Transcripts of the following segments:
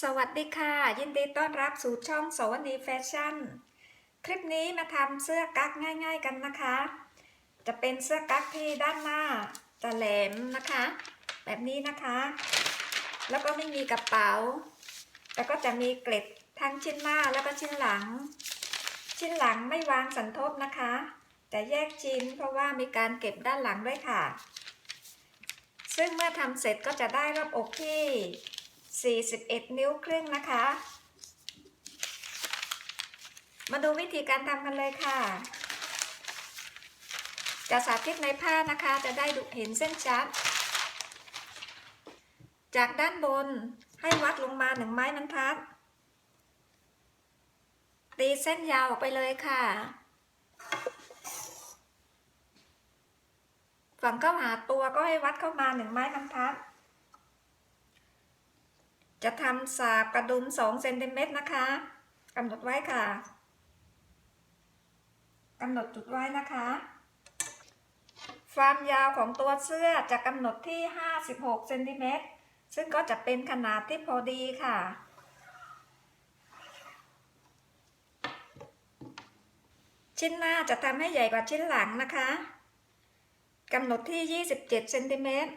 สวัสดีค่ะ ยินดีต้อนรับสู่ช่องสวนีแฟชั่น คลิปนี้มาทำเสื้อกั๊กง่าย ๆกันนะคะ จะเป็นเสื้อกั๊กที่ด้านหน้าจะแหลมนะคะ แบบนี้นะคะ แล้วก็ไม่มีกระเป๋าแล้วก็จะมีเกล็ดทั้งชิ้นหน้าแล้วก็ชิ้นหลัง ชิ้นหลังไม่วางสันทบนะคะจะแยกชิ้นเพราะว่ามีการเก็บด้านหลังด้วยค่ะ ซึ่งเมื่อทำเสร็จก็จะได้รอบอกที่ 41 นิ้วครึ่งนะคะ มาดูวิธีการทำกันเลยค่ะ จะสาธิตในผ้านะคะจะได้เห็นเส้นชัด จากด้านบนให้วัดลงมาหนึ่งไม้บรรทัด ตีเส้นยาวออกไปเลยค่ะ ฝั่งเข้าหาตัวก็ให้วัดเข้ามาหนึ่งไม้บรรทัด จะทำสาบกระดุม2เซนติเมตรนะคะกำหนดไว้ค่ะกำหนดจุดไว้นะคะ ความยาวของตัวเสื้อจะกำหนดที่ 56เซนติเมตรซึ่งก็จะเป็นขนาดที่พอดีค่ะ ชิ้นหน้าจะทำให้ใหญ่กว่าชิ้นหลังนะคะกำหนดที่ 27เซนติเมตร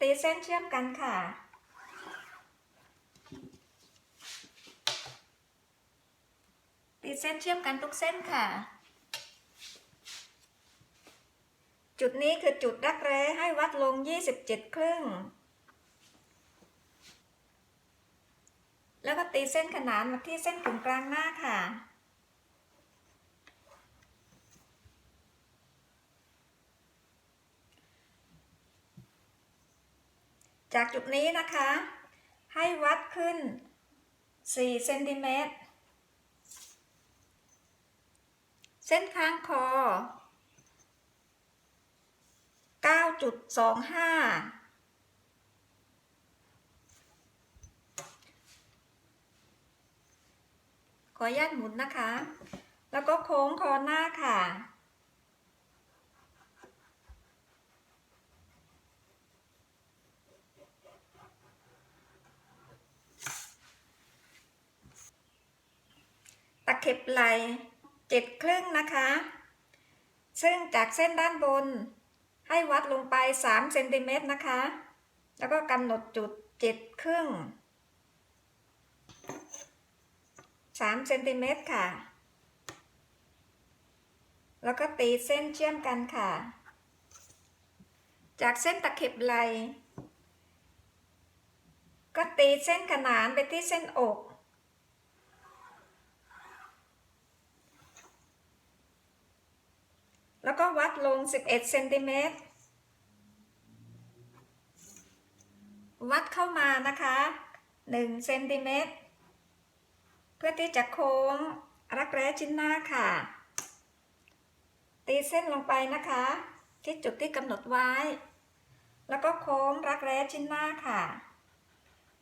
ตีเส้นเชื่อมกันค่ะ ตีเส้นเชื่อมกันทุกเส้นค่ะ จุดนี้คือจุดรักแร้ให้วัดลง 27 ครึ่ง แล้วก็ตีเส้นขนานมาที่เส้นกึ่งกลางหน้าค่ะ จากจุดนี้นะคะ ให้วัดขึ้น 4 เซนติเมตร เส้นข้างคอ 9.25ขออนุญาตหมุนนะคะ แล้วก็โค้งคอหน้าค่ะ ตะเข็บไหลเจ็ดครึ่งนะคะ ซึ่งจากเส้นด้านบนให้วัดลงไป3เซนติเมตรนะคะ แล้วก็กำหนดจุดเจ็ดครึ่ง3เซนติเมตรค่ะ แล้วก็ตีเส้นเชื่อมกันค่ะ จากเส้นตะเข็บไหลก็ตีเส้นขนานไปที่เส้นอก แล้วก็วัด ลง 11เซนติเมตร วัดเข้ามานะคะ1เซนติเมตร เพื่อที่จะโค้งรักแร้ชิ้นหน้าค่ะ ตีเส้นลงไปนะคะ ที่จุดที่กำหนดไว้ แล้วก็โค้งรักแร้ชิ้นหน้าค่ะ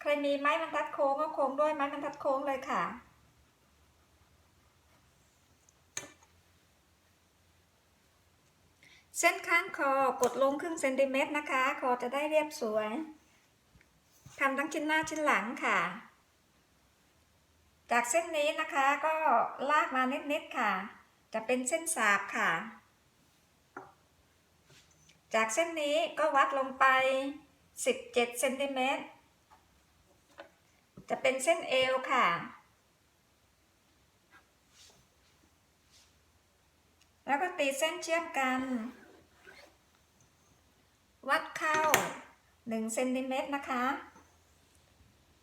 ใครมีไม้บรรทัดโค้งก็โค้งด้วยไม้บรรทัดโค้งเลยค่ะ เส้นข้างคอกดลงครึ่งเซนติเมตรนะคะ คอจะได้เรียบสวยทำทั้งชิ้นหน้าชิ้นหลังค่ะ จากเส้นนี้นะคะก็ลากมานิดๆค่ะ จะเป็นเส้นสาบค่ะ จากเส้นนี้ก็วัดลงไป 17เซนติเมตรจะเป็นเส้นเอวค่ะ แล้วก็ตีเส้นเชื่อมกัน วัดเข้า1เซนติเมตรนะคะ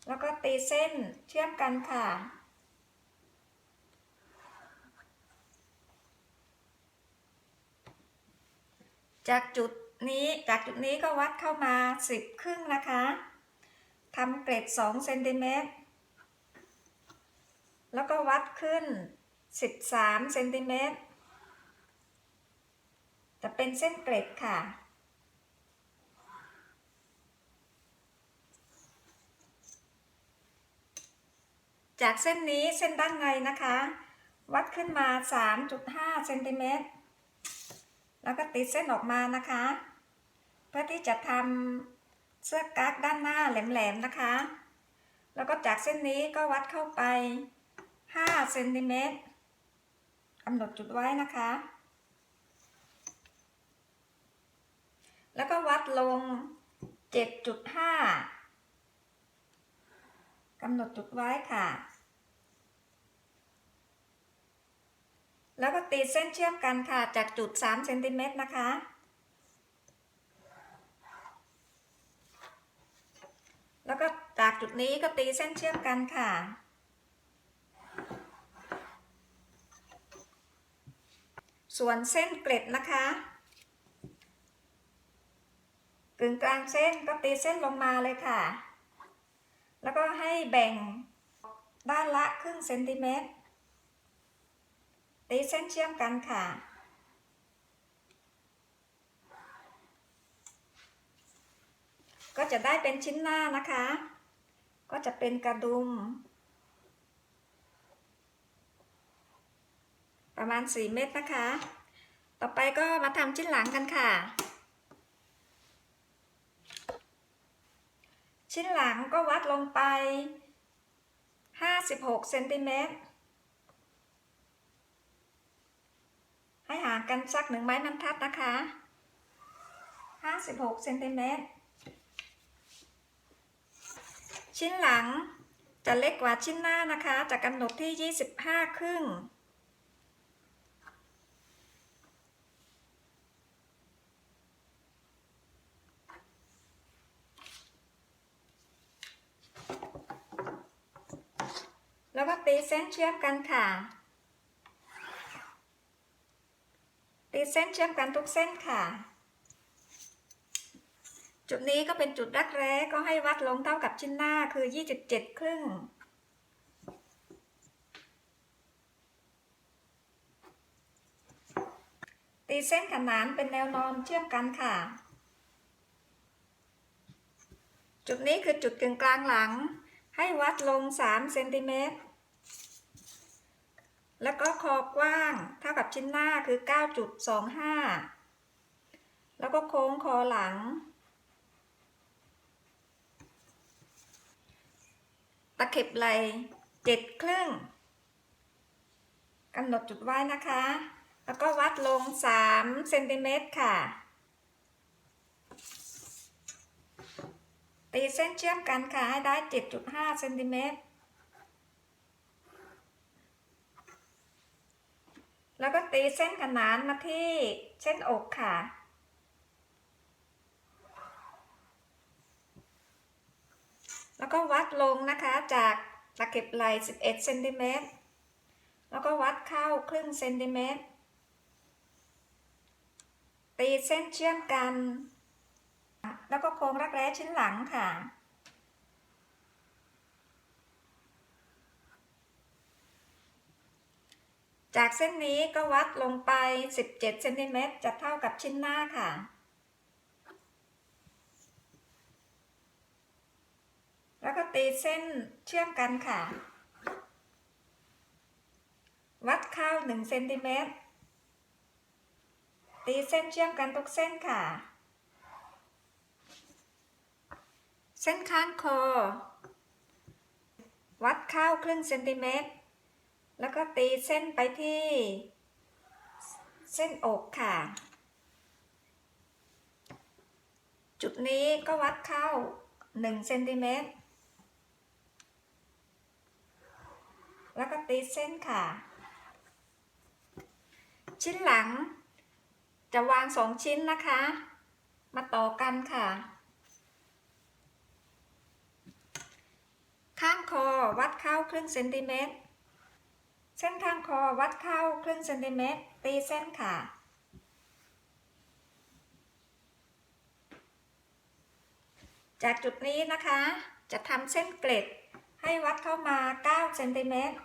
แล้วก็ตีเส้นเชื่อมกันค่ะจากจุดนี้จากจุดนี้ก็วัดเข้ามา 10 ครึ่งนะคะทำเกรด2เซนติเมตรแล้วก็วัดขึ้น 13เซนติเมตรจะเป็นเส้นเกรดค่ะ จากเส้นนี้เส้นด้านในนะคะ วัดขึ้นมา 3.5เซนติเมตรแล้วก็ติดเส้นออกมานะคะ เพื่อที่จะทำเสื้อกั๊กด้านหน้าแหลมๆนะคะ แล้วก็จากเส้นนี้ก็วัดเข้าไป5เซนติเมตรกำหนดจุดไว้นะคะ แล้วก็วัดลง 7.5กำหนดจุดไว้ค่ะ แล้วก็ตีเส้นเชื่อมกันค่ะ จากจุด3เซนติเมตรนะคะ แล้วก็จากจุดนี้ก็ตีเส้นเชื่อมกันค่ะ ส่วนเส้นเกล็ดนะคะกึ่งกลางเส้นก็ตีเส้นลงมาเลยค่ะ แล้วก็ให้แบ่งด้านละครึ่งเซนติเมตร ตีเส้นเชื่อมกันค่ะ ก็จะได้เป็นชิ้นหน้านะคะ ก็จะเป็นกระดุม ประมาณ 4 เม็ดนะคะ ต่อไปก็มาทำชิ้นหลังกันค่ะ ชิ้นหลังก็วัดลงไป 56เซนติเมตร ให้ห่างกันสักหนึ่งไม้บรรทัดนะคะ56เซนติเมตร ชิ้นหลังจะเล็กกว่าชิ้นหน้านะคะ จะกำหนดที่ 25 ครึ่ง แล้วก็ตีเส้นเชื่อมกันค่ะ ตีเส้นเชื่อมกันทุกเส้นค่ะ จุดนี้ก็เป็นจุดรักแร้ก็ให้วัดลงเท่ากับชิ้นหน้าคือ 27 ครึ่ง ตีเส้นขนานเป็นแนวนอนเชื่อมกันค่ะ จุดนี้คือจุดกึ่งกลางหลัง ให้วัดลง 3 เซนติเมตร แล้วก็คอกว้างเท่ากับชิ้นหน้าคือ 9.25 แล้วก็โค้งคอหลัง ตะเข็บไหลเจ็ดครึ่งกำหนดจุดไว้นะคะ แล้วก็วัดลง 3 เซนติเมตรค่ะ ตีเส้นเชื่อมกันค่ะ ให้ได้ 7.5 เซนติเมตร แล้วก็ตีเส้นขนานมาที่เส้นอกค่ะ แล้วก็วัดลงนะคะจากตะเข็บไหล่11เซนติเมตรแล้วก็วัดเข้าครึ่งเซนติเมตร ตีเส้นเชื่อมกัน แล้วก็โค้งรักแร้ชิ้นหลังค่ะ จากเส้นนี้ก็วัดลงไป 17เซนติเมตรจะเท่ากับชิ้นหน้าค่ะ แล้วก็ตีเส้นเชื่อมกันค่ะ วัดเข้า1เซนติเมตร ตีเส้นเชื่อมกันทุกเส้นค่ะ เส้นข้างคอ วัดเข้าครึ่งเซนติเมตร แล้วก็ตีเส้นไปที่ เส้นอกค่ะ จุดนี้ก็วัดเข้า1เซนติเมตร แล้วก็ตีเส้นค่ะ ชิ้นหลังจะวางสองชิ้นนะคะ มาต่อกันค่ะ ข้างคอวัดเข้าครึ่งเซนติเมตร เส้นข้างคอวัดเข้าครึ่งเซนติเมตร ตีเส้นค่ะ จากจุดนี้นะคะ จะทำเส้นเกล็ดให้วัดเข้ามา 9 เซนติเมตร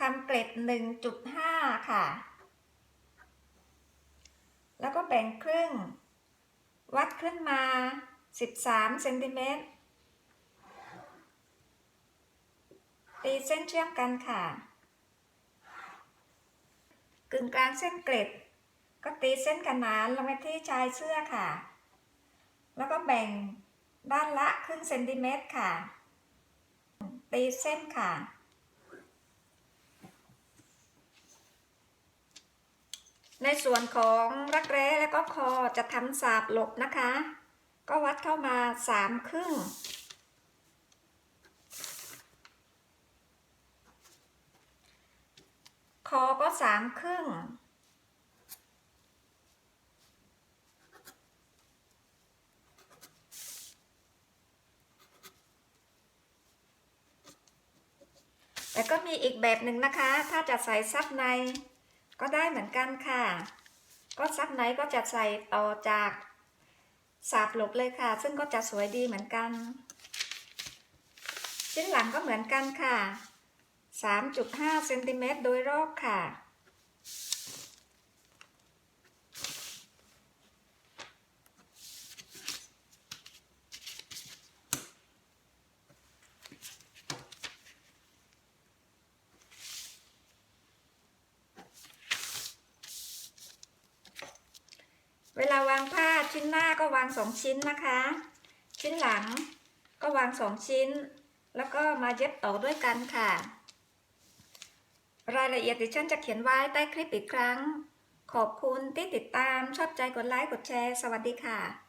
ทำเกล็ด 1.5 ค่ะ แล้วก็แบ่งครึ่ง วัดขึ้นมา 13 เซนติเมตรตีเส้นเชื่อมกันค่ะ กึ่งกลางเส้นเกล็ด ก็ตีเส้นขนานลงไปที่ชายเสื้อค่ะ แล้วก็แบ่งด้านละครึ่งเซนติเมตรค่ะ ตีเส้นค่ะ ในส่วนของรักแร้แล้วก็คอจะทำสาบหลบนะคะ ก็วัดเข้ามาสามครึ่งคอก็สามครึ่ง แล้วก็มีอีกแบบหนึ่งนะคะ ถ้าจะใส่ซับในก็ได้เหมือนกันค่ะ ก็ซับในก็จะใส่ต่อจากสาบหลบเลยค่ะ ซึ่งก็จะสวยดีเหมือนกัน ชิ้นหลังก็เหมือนกันค่ะ 3.5เซนติเมตรโดยรอบค่ะ ลาวางผ้าชิ้นหน้าก็วางสองชิ้นนะคะ ชิ้นหลังก็วางสองชิ้น แล้วก็มาเย็บต่อด้วยกันค่ะ รายละเอียดดิฉันจะเขียนไว้ใต้คลิปอีกครั้ง ขอบคุณที่ติดตามชอบใจกดไลค์กดแชร์ สวัสดีค่ะ